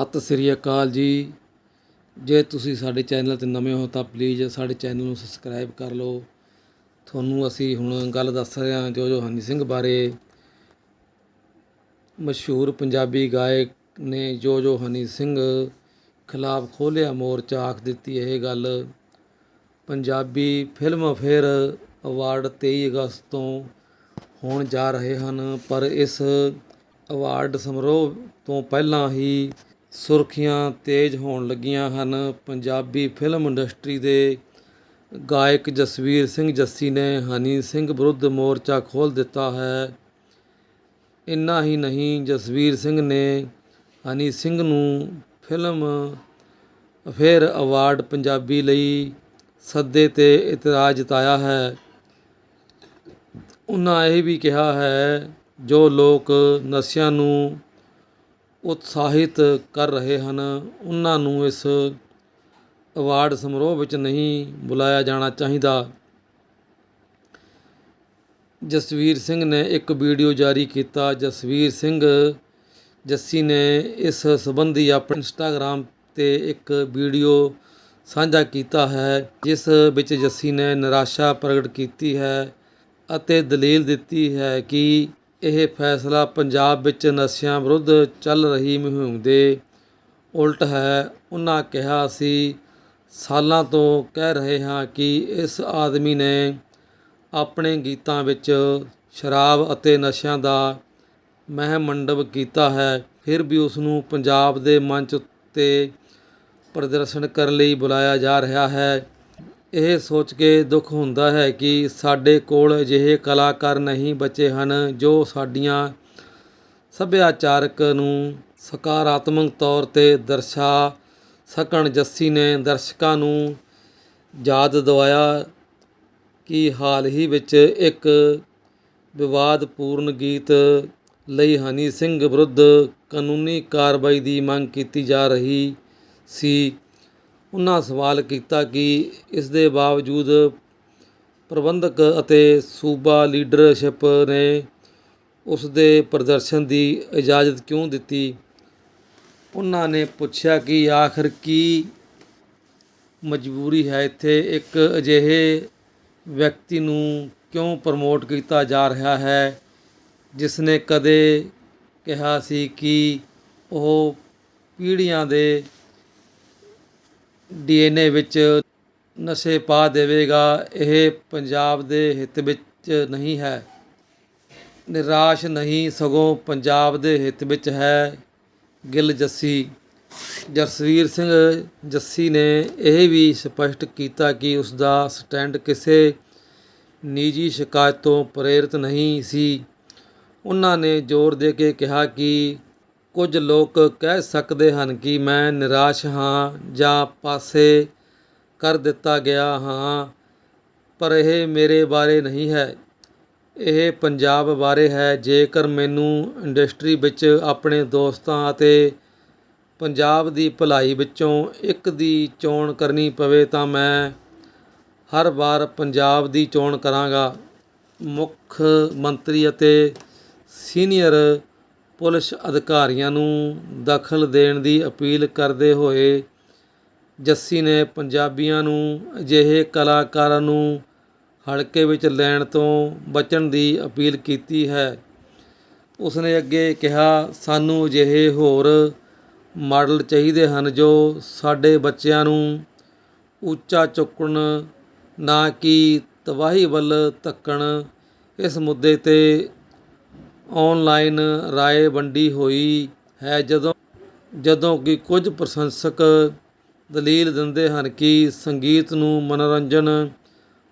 ਸਤਿ ਸ੍ਰੀ ਅਕਾਲ ਜੀ। ਜੇ ਤੁਸੀਂ ਸਾਡੇ ਚੈਨਲ ਤੇ ਨਵੇਂ ਹੋ ਤਾਂ ਪਲੀਜ਼ ਸਾਡੇ ਚੈਨਲ ਨੂੰ ਸਬਸਕ੍ਰਾਈਬ ਕਰ ਲਓ। ਤੁਹਾਨੂੰ ਅਸੀਂ ਹੁਣ ਗੱਲ ਦੱਸ ਰਹੇ ਹਾਂ ਜੋ ਜੋ ਹਨੀ ਸਿੰਘ ਬਾਰੇ। ਮਸ਼ਹੂਰ ਪੰਜਾਬੀ ਗਾਇਕ ਨੇ ਜੋ ਜੋ ਹਨੀ ਸਿੰਘ ਖਿਲਾਫ ਖੋਲ੍ਹਿਆ ਮੋਰਚਾ, ਆਖ ਦਿੱਤੀ ਇਹ ਗੱਲ। ਪੰਜਾਬੀ ਫਿਲਮ ਫੇਅਰ ਅਵਾਰਡ 23 ਅਗਸਤ ਤੋਂ ਹੋਣ ਜਾ ਰਹੇ ਹਨ, ਪਰ ਇਸ ਅਵਾਰਡ ਸਮਾਰੋਹ ਤੋਂ ਪਹਿਲਾਂ ਹੀ ਸੁਰਖੀਆਂ ਤੇਜ਼ ਹੋਣ ਲੱਗੀਆਂ ਹਨ। ਪੰਜਾਬੀ ਫਿਲਮ ਇੰਡਸਟਰੀ ਦੇ ਗਾਇਕ ਜਸਵੀਰ ਸਿੰਘ ਜੱਸੀ ਨੇ ਹਨੀ ਸਿੰਘ ਵਿਰੁੱਧ ਮੋਰਚਾ ਖੋਲ੍ਹ ਦਿੱਤਾ ਹੈ। ਇੰਨਾ ਹੀ ਨਹੀਂ, ਜਸਵੀਰ ਸਿੰਘ ਨੇ ਹਨੀ ਸਿੰਘ ਨੂੰ ਫਿਲਮ ਫੇਅਰ ਅਵਾਰਡ ਪੰਜਾਬੀ ਲਈ ਸੱਦੇ ਤੇ ਇਤਰਾਜ਼ ਜਤਾਇਆ ਹੈ। ਉਹਨਾਂ ਇਹ ਵੀ ਕਿਹਾ ਹੈ, ਜੋ ਲੋਕ ਨਸ਼ਿਆਂ ਨੂੰ ਉਤਸ਼ਾਹਿਤ ਕਰ ਰਹੇ ਹਨ। ਉਹਨਾਂ ਨੂੰ ਇਸ ਅਵਾਰਡ ਸਮਾਰੋਹ ਵਿੱਚ ਨਹੀਂ ਬੁਲਾਇਆ ਜਾਣਾ ਚਾਹੀਦਾ। ਜਸਵੀਰ ਸਿੰਘ ਨੇ ਇੱਕ ਵੀਡੀਓ ਜਾਰੀ ਕੀਤਾ। ਜਸਵੀਰ ਸਿੰਘ ਜੱਸੀ ਨੇ ਇਸ ਸੰਬੰਧੀ ਆਪਣੇ ਇੰਸਟਾਗ੍ਰam ਤੇ ਇੱਕ ਵੀਡੀਓ ਸਾਂਝਾ ਕੀਤਾ ਹੈ, ਜਿਸ ਵਿੱਚ ਜੱਸੀ ਨੇ ਨਿਰਾਸ਼ਾ ਪ੍ਰਗਟ ਕੀਤੀ ਹੈ ਅਤੇ ਦਲੀਲ ਦਿੱਤੀ ਹੈ ਕਿ ਇਹ ਫੈਸਲਾ ਪੰਜਾਬ ਵਿੱਚ ਨਸ਼ਿਆਂ ਵਿਰੁੱਧ ਚੱਲ ਰਹੀ ਮੁਹਿੰਮ ਦੇ ਉਲਟ ਹੈ। ਉਹਨਾਂ ਕਿਹਾ, ਅਸੀਂ ਸਾਲਾਂ ਤੋਂ ਕਹਿ ਰਹੇ ਹਾਂ ਕਿ ਇਸ ਆਦਮੀ ਨੇ ਆਪਣੇ ਗੀਤਾਂ ਵਿੱਚ ਸ਼ਰਾਬ ਅਤੇ ਨਸ਼ਿਆਂ ਦਾ ਮਹਿਮੰਡਪ ਕੀਤਾ ਹੈ। ਫਿਰ ਵੀ ਉਸ ਨੂੰ ਪੰਜਾਬ ਦੇ ਮੰਚ ਉੱਤੇ ਪ੍ਰਦਰਸ਼ਨ ਕਰਨ ਲਈ ਬੁਲਾਇਆ ਜਾ ਰਿਹਾ ਹੈ। ਇਹ ਸੋਚ ਕੇ ਦੁੱਖ ਹੁੰਦਾ ਹੈ ਕਿ ਸਾਡੇ ਕੋਲ ਅਜਿਹੇ ਕਲਾਕਾਰ ਨਹੀਂ ਬਚੇ ਹਨ ਜੋ ਸਾਡੀਆਂ ਸੱਭਿਆਚਾਰਕ ਨੂੰ ਸਕਾਰਾਤਮਕ ਤੌਰ ਤੇ ਦਰਸਾ ਸਕਣ। ਜੱਸੀ ਨੇ ਦਰਸ਼ਕਾਂ ਨੂੰ ਯਾਦ ਦਿਵਾਇਆ ਕਿ ਹਾਲ ਹੀ ਵਿੱਚ ਇੱਕ ਵਿਵਾਦਪੂਰਨ ਗੀਤ ਲਈ ਹਨੀ ਸਿੰਘ ਵਿਰੁੱਧ ਕਾਨੂੰਨੀ ਕਾਰਵਾਈ ਦੀ ਮੰਗ ਕੀਤੀ ਜਾ ਰਹੀ ਸੀ। ਉਹਨਾਂ ਸਵਾਲ ਕੀਤਾ ਕਿ ਇਸ ਦੇ ਬਾਵਜੂਦ ਪ੍ਰਬੰਧਕ ਅਤੇ ਸੂਬਾ ਲੀਡਰਸ਼ਿਪ ਨੇ ਉਸ ਦੇ ਪ੍ਰਦਰਸ਼ਨ ਦੀ ਇਜਾਜ਼ਤ ਕਿਉਂ ਦਿੱਤੀ? ਉਹਨਾਂ ਨੇ ਪੁੱਛਿਆ ਕਿ ਆਖਰ ਕੀ ਮਜਬੂਰੀ ਹੈ ਇੱਥੇ? ਇੱਕ ਅਜਿਹੇ ਵਿਅਕਤੀ ਨੂੰ ਕਿਉਂ ਪ੍ਰਮੋਟ ਕੀਤਾ ਜਾ ਰਿਹਾ ਹੈ? ਜਿਸ ਨੇ ਕਦੇ ਕਿਹਾ ਸੀ ਕਿ ਉਹ ਪੀੜ੍ਹੀਆਂ ਦੇ ਡੀਐਨਏ ਵਿੱਚ ਨਸ਼ੇ ਪਾ ਦੇਵੇਗਾ, ਇਹ ਪੰਜਾਬ ਦੇ ਹਿੱਤ ਵਿੱਚ ਨਹੀਂ ਹੈ। ਨਿਰਾਸ਼ ਨਹੀਂ, ਸਗੋਂ ਪੰਜਾਬ ਦੇ ਹਿੱਤ ਵਿੱਚ ਹੈ। ਗਿੱਲ ਜੱਸੀ, ਜਸਵੀਰ ਸਿੰਘ ਜੱਸੀ ਨੇ ਇਹ ਵੀ ਸਪਸ਼ਟ ਕੀਤਾ ਕਿ ਉਸ ਦਾ ਸਟੈਂਡ ਕਿਸੇ ਨਿੱਜੀ ਸ਼ਿਕਾਇਤ ਤੋਂ ਪ੍ਰੇਰਿਤ ਨਹੀਂ ਸੀ। ਉਹਨਾਂ ਨੇ ਜ਼ੋਰ ਦੇ ਕੇ ਕਿਹਾ ਕਿ ਕੁਝ ਲੋਕ ਕਹਿ ਸਕਦੇ ਹਨ ਕਿ ਮੈਂ ਨਿਰਾਸ਼ ਹਾਂ ਜਾਂ ਪਾਸੇ ਕਰ ਦਿੱਤਾ ਗਿਆ ਹਾਂ, ਪਰ ਇਹ ਮੇਰੇ ਬਾਰੇ ਨਹੀਂ ਹੈ। ਇਹ ਪੰਜਾਬ ਬਾਰੇ ਹੈ। ਜੇਕਰ ਮੈਨੂੰ ਇੰਡਸਟਰੀ ਵਿੱਚ ਆਪਣੇ ਦੋਸਤਾਂ ਅਤੇ ਪੰਜਾਬ ਦੀ ਭਲਾਈ ਵਿੱਚੋਂ ਇੱਕ ਦੀ ਚੋਣ ਕਰਨੀ ਪਵੇ ਤਾਂ ਮੈਂ ਹਰ ਵਾਰ ਪੰਜਾਬ ਦੀ ਚੋਣ ਕਰਾਂਗਾ। ਮੁੱਖ ਮੰਤਰੀ ਅਤੇ ਸੀਨੀਅਰ ਪੁਲਿਸ ਅਧਿਕਾਰੀਆਂ ਨੂੰ ਦਖਲ ਦੇਣ ਦੀ ਅਪੀਲ ਕਰਦੇ ਹੋਏ ਜੱਸੀ ਨੇ ਪੰਜਾਬੀਆਂ ਨੂੰ ਅਜਿਹੇ ਕਲਾਕਾਰਾਂ ਨੂੰ ਹਲਕੇ ਵਿੱਚ ਲੈਣ ਤੋਂ ਬਚਣ ਦੀ ਅਪੀਲ ਕੀਤੀ ਹੈ। ਉਸਨੇ ਅੱਗੇ ਕਿਹਾ, ਸਾਨੂੰ ਅਜਿਹੇ ਹੋਰ ਮਾਡਲ ਚਾਹੀਦੇ ਹਨ ਜੋ ਸਾਡੇ ਬੱਚਿਆਂ ਨੂੰ ਉੱਚਾ ਚੁੱਕਣ, ਨਾ ਕਿ ਤਬਾਹੀ ਵੱਲ ਧੱਕਣ। ਇਸ ਮੁੱਦੇ ਤੇ ਔਨਲਾਈਨ ਰਾਏ ਵੰਡੀ ਹੋਈ ਹੈ ਜਦੋਂ ਜਦੋਂ ਕਿ ਕੁਝ ਪ੍ਰਸ਼ੰਸਕ ਦਲੀਲ ਦਿੰਦੇ ਹਨ ਕਿ ਸੰਗੀਤ ਨੂੰ ਮਨੋਰੰਜਨ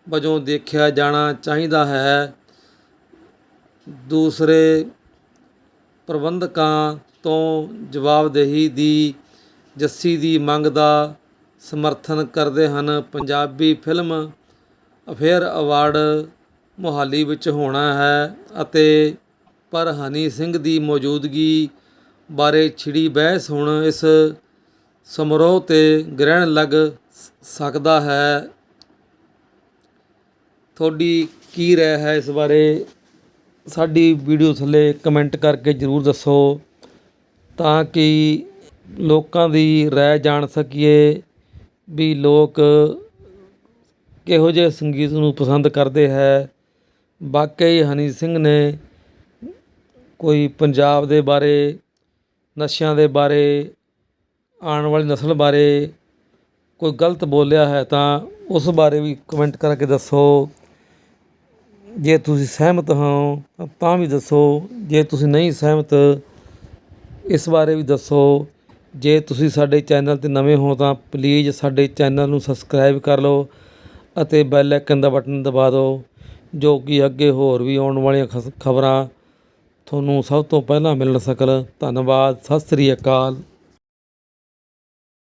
ਵਜੋਂ ਦੇਖਿਆ ਜਾਣਾ ਚਾਹੀਦਾ ਹੈ। ਦੂਸਰੇ ਪ੍ਰਬੰਧਕਾਂ ਤੋਂ ਜਵਾਬਦੇਹੀ ਦੀ ਜੱਸੀ ਦੀ ਮੰਗ ਦਾ ਸਮਰਥਨ ਕਰਦੇ ਹਨ। Punjabi Filmfare award Mohali ਵਿੱਚ ਹੋਣਾ ਹੈ ਅਤੇ ਪਰ ਹਨੀ ਸਿੰਘ ਦੀ ਮੌਜੂਦਗੀ ਬਾਰੇ ਛਿੜੀ ਬਹਿਸ ਹੁਣ ਇਸ ਸਮਾਰੋਹ ਤੇ ਗ੍ਰਹਿਣ ਲੱਗ ਸਕਦਾ ਹੈ। ਤੁਹਾਡੀ ਕੀ ਰਹਿ ਹੈ ਇਸ ਬਾਰੇ? ਸਾਡੀ ਵੀਡੀਓ ਥੱਲੇ ਕਮੈਂਟ ਕਰਕੇ ਜਰੂਰ ਦੱਸੋ ਤਾਂ ਕਿ ਲੋਕਾਂ ਦੀ ਰਾਏ ਜਾਣ ਸਕੀਏ ਵੀ ਲੋਕ ਕਿਹੋ ਜਿਹੇ ਸੰਗੀਤ ਨੂੰ ਪਸੰਦ ਕਰਦੇ ਹੈ। ਵਾਕਈ ਹਨੀ ਸਿੰਘ ਨੇ ਕੋਈ ਪੰਜਾਬ ਦੇ ਬਾਰੇ, ਨਸ਼ਿਆਂ ਦੇ ਬਾਰੇ, ਆਉਣ ਵਾਲੀ ਨਸਲ ਬਾਰੇ ਕੋਈ ਗਲਤ ਬੋਲਿਆ ਹੈ ਤਾਂ ਉਸ ਬਾਰੇ ਵੀ ਕਮੈਂਟ ਕਰਕੇ ਦੱਸੋ। ਜੇ ਤੁਸੀਂ ਸਹਿਮਤ ਹੋ ਤਾਂ ਵੀ ਦੱਸੋ। ਜੇ ਤੁਸੀਂ ਨਹੀਂ ਸਹਿਮਤ, ਇਸ ਬਾਰੇ ਵੀ ਦੱਸੋ। ਜੇ ਤੁਸੀਂ ਸਾਡੇ ਚੈਨਲ ਤੇ ਨਵੇਂ ਹੋ ਤਾਂ ਪਲੀਜ਼ ਸਾਡੇ ਚੈਨਲ ਨੂੰ ਸਬਸਕ੍ਰਾਈਬ ਕਰ ਲਓ ਅਤੇ ਬੈਲ ਆਈਕਨ ਦਾ ਬਟਨ ਦਬਾ ਦਿਓ, ਜੋ ਕਿ ਅੱਗੇ ਹੋਰ ਵੀ ਆਉਣ ਵਾਲੀਆਂ ਖਬਰਾਂ ਤੁਹਾਨੂੰ ਸਭ ਤੋਂ ਪਹਿਲਾਂ ਮਿਲਣ ਸਕਲ। ਧੰਨਵਾਦ ਸਤਿ ਸ੍ਰੀ ਅਕਾਲ।